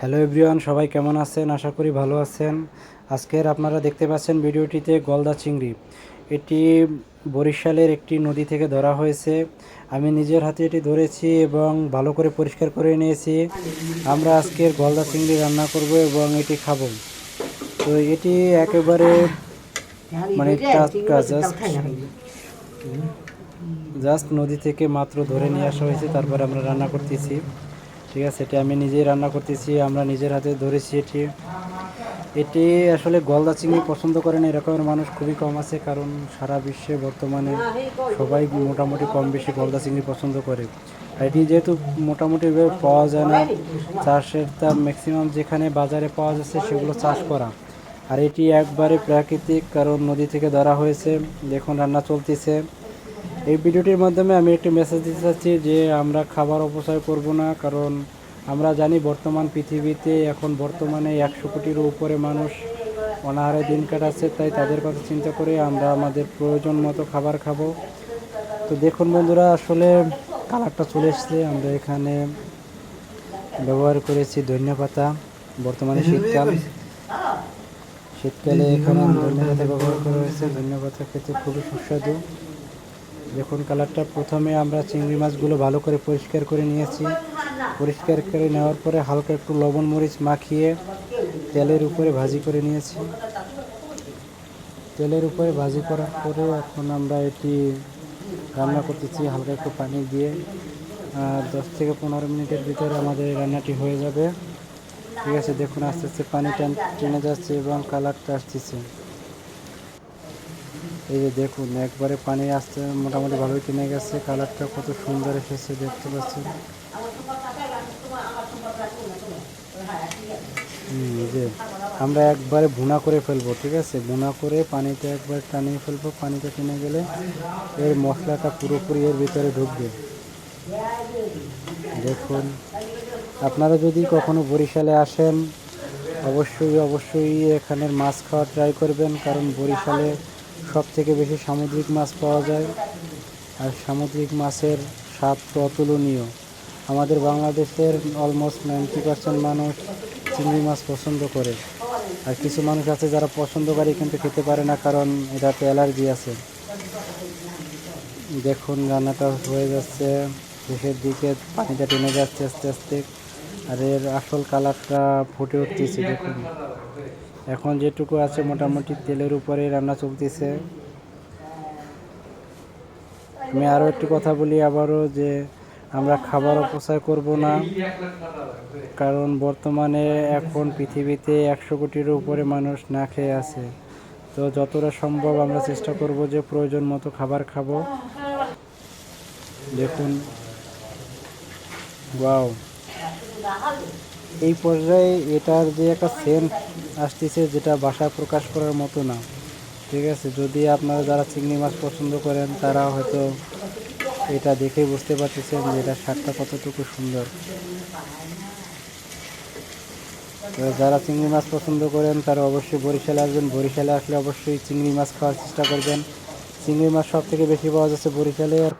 Hello everyone সবাই কেমন আছেন? আশা করি ভালো আছেন। আজকের আপনারা দেখতে পাচ্ছেন ভিডিওটিতে গলদা চিংড়ি। এটি বরিশালের একটি নদী থেকে ধরা হয়েছে। আমি নিজের হাতে এটি ধরেছি এবং ভালো করে পরিষ্কার করে নিয়েছি। আমরা আজকের গলদা চিংড়ি রান্না করব এবং এটি খাব। তো এটি একেবারে মানে জাস্ট জাস্ট নদী থেকে মাত্র ধরে নিয়ে আসা হয়েছে, তারপরে আমরা রান্না করতেছি। ঠিক আছে, এটি আমি নিজেই রান্না করতেছি, আমরা নিজের হাতে ধরেছি এটি। এটি আসলে গলদা চিংড়ি পছন্দ করেন, এরকমের মানুষ খুবই কম আছে, কারণ সারা বিশ্বে বর্তমানে সবাই মোটামুটি কম বেশি গলদা চিংড়ি পছন্দ করে। এটি যেহেতু মোটামুটি পাওয়া যায় না, চাষের তা ম্যাক্সিমাম যেখানে বাজারে পাওয়া যাচ্ছে সেগুলো চাষ করা। আর এটি একবারে প্রাকৃতিক, কারণ নদী থেকে ধরা হয়েছে, দেখুন রান্না চলতেছে। এই ভিডিওটির মাধ্যমে আমি একটি মেসেজ দিতে চাচ্ছি যে আমরা খাবার অপচয় করব না কারণ আমরা জানি বর্তমান পৃথিবীতে এখন বর্তমানে একশো কোটির উপরে মানুষ অনাহারে দিন কাটাচ্ছে তাই তাদের কথা চিন্তা করে আমরা আমাদের প্রয়োজন মতো খাবার খাব। তো দেখুন বন্ধুরা আসলে কালারটা চলে এসছে। আমরা এখানে ব্যবহার করেছি ধনিয়া পাতা বর্তমানে শীতকাল। শীতকালে এখানে ধনিয়া পাতা ব্যবহার করা হয়েছে। ধনিয়া পাতা খেতে খুবই সুস্বাদু। দেখুন কালারটা। প্রথমে আমরা চিংড়ি মাছগুলো ভালো করে পরিষ্কার করে নিয়েছি। পরিষ্কার করে নেওয়ার পরে হালকা একটু লবণ মরিচ মাখিয়ে তেলের উপরে ভাজি করে নিয়েছি। তেলের উপরে ভাজি করার পরে এখন আমরা এটি রান্না করতেছি হালকা একটু পানি দিয়ে। দশ থেকে পনেরো মিনিটের ভিতরে আমাদের রান্নাটি হয়ে যাবে। ঠিক আছে, দেখুন আস্তে আস্তে পানি টান টেনে যাচ্ছে এবং কালারটা আসতেছে। এই যে দেখুন, একবারে পানি আসতে মোটামুটি ভালোই কিনে গেছে, কালারটা কত সুন্দর এসেছে, দেখতে পাচ্ছেন। যে আমরা একবারে ভুনা করে ফেলব, ঠিক আছে? ভুনা করে পানিতে একবার টানিয়ে ফেলব, পানিতে টেনে গেলে এর মশলাটা পুরোপুরি এর ভিতরে ঢুকবে। দেখুন, আপনারা যদি কখনো বরিশালে আসেন, অবশ্যই অবশ্যই এখানের মাছ খাওয়া ট্রাই করবেন, কারণ বরিশালে সব থেকে বেশি সামুদ্রিক মাছ পাওয়া যায়। আর সামুদ্রিক মাছের স্বাদ তো অতুলনীয়। আমাদের বাংলাদেশের অলমোস্ট নাইনটি পার্সেন্ট মানুষ চিংড়ি মাছ পছন্দ করে। আর কিছু মানুষ আছে যারা পছন্দ করে কিন্তু খেতে পারে না কারণ এটাতে অ্যালার্জি আছে। দেখুন রান্নাটা হয়ে যাচ্ছে। শেষের দিকে পানিটা টেনে যাচ্ছে আস্তে আস্তে। আর এর আসল কালারটা ফুটে উঠতেছে, দেখুন। এখন যেটুকু আছে মোটামুটি তেলের উপরে রান্না চলতেছে। আমি আরও একটি কথা বলি আবারও যে আমরা খাবার অপচয় করব না, কারণ বর্তমানে এখন পৃথিবীতে একশো কোটির উপরে মানুষ না খেয়ে আছে। তো যতটা সম্ভব আমরা চেষ্টা করব যে প্রয়োজন মতো খাবার খাব। দেখুন। এই পর্যায়ে এটার যে একটা সেন্ট আসতেছে যেটা ভাষা প্রকাশ করার মতো না। ঠিক আছে, যদি আপনারা যারা চিংড়ি মাছ পছন্দ করেন, তারা হয়তো এটা দেখে বুঝতে পারতেছেন যে এটা স্বাদটা কতটুকু সুন্দর। যারা চিংড়ি মাছ পছন্দ করেন, তারা অবশ্যই বরিশালে আসবেন। বরিশালে আসলে অবশ্যই চিংড়ি মাছ খাওয়ার চেষ্টা করবেন। চিংড়ি মাছ সব থেকে বেশি পাওয়া যাচ্ছে বরিশালে। আর